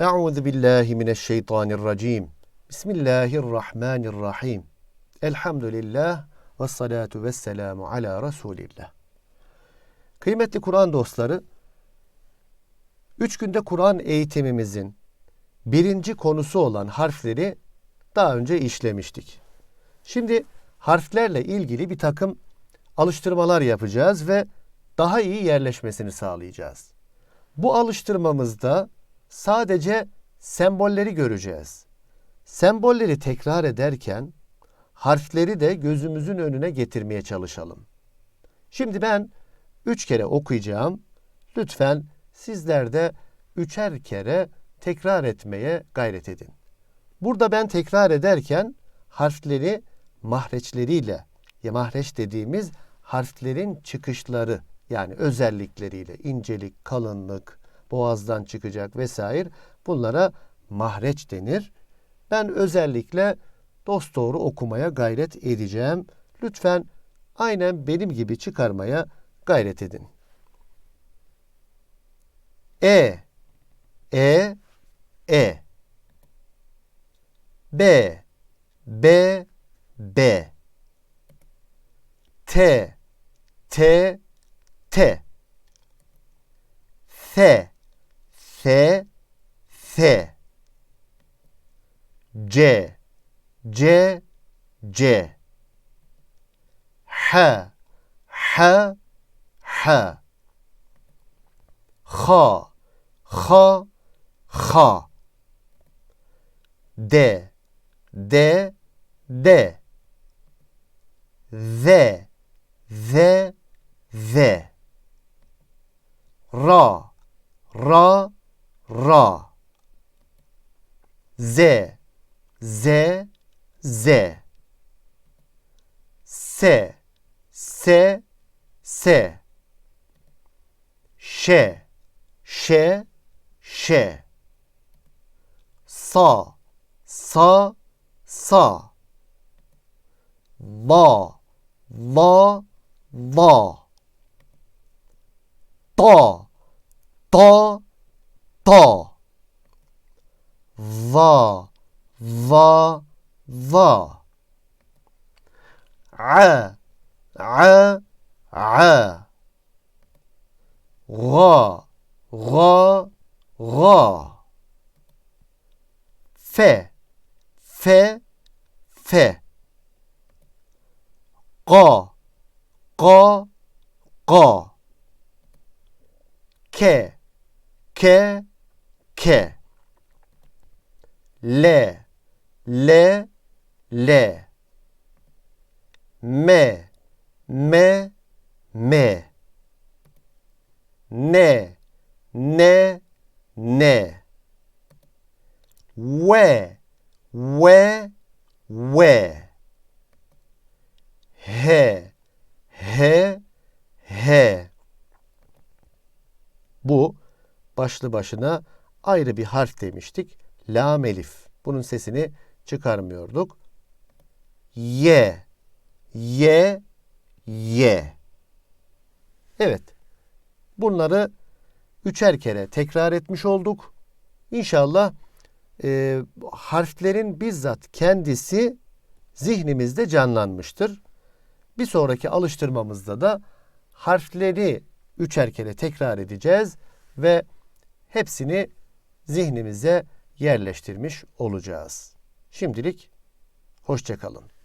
Euzu billahi mineşşeytanirracim. Bismillahirrahmanirrahim. Elhamdülillah ve salatu ve ala Resulillah. Kıymetli Kur'an dostları, üç günde Kur'an eğitimimizin birinci konusu olan harfleri daha önce işlemiştik. Şimdi harflerle ilgili bir takım alıştırmalar yapacağız ve daha iyi yerleşmesini sağlayacağız. Bu alıştırmamızda sadece sembolleri göreceğiz. Sembolleri tekrar ederken harfleri de gözümüzün önüne getirmeye çalışalım. Şimdi ben üç kere okuyacağım. Lütfen sizler de üçer kere tekrar etmeye gayret edin. Burada ben tekrar ederken harfleri mahreçleriyle, ya mahreç dediğimiz harflerin çıkışları yani özellikleriyle incelik, kalınlık, boğazdan çıkacak vesaire bunlara mahreç denir. Ben özellikle dosdoğru okumaya gayret edeceğim. Lütfen aynen benim gibi çıkarmaya gayret edin. E E E B B B T T T F F F C C C H H H X X X D D D Z Z Z Ra Ra Ra. Z. Z. Z. S. S. S. Ş. Ş. Ş. Sa. Sa. Sa. Va Va Va Ta. Ta Ta Va Va Va A. A. A. Ra Ra Ra F F F Qa Qa Qa K K K. L. L. L. M. M. M. N. N. N. W. W. W. H. H. H. Bu başlı başına ayrı bir harf demiştik. Lam elif. Bunun sesini çıkarmıyorduk. Y Y Y Evet. Bunları üçer kere tekrar etmiş olduk. İnşallah e, harflerin bizzat kendisi zihnimizde canlanmıştır. Bir sonraki alıştırmamızda da harfleri üçer kere tekrar edeceğiz ve hepsini zihnimize yerleştirmiş olacağız. Şimdilik hoşçakalın.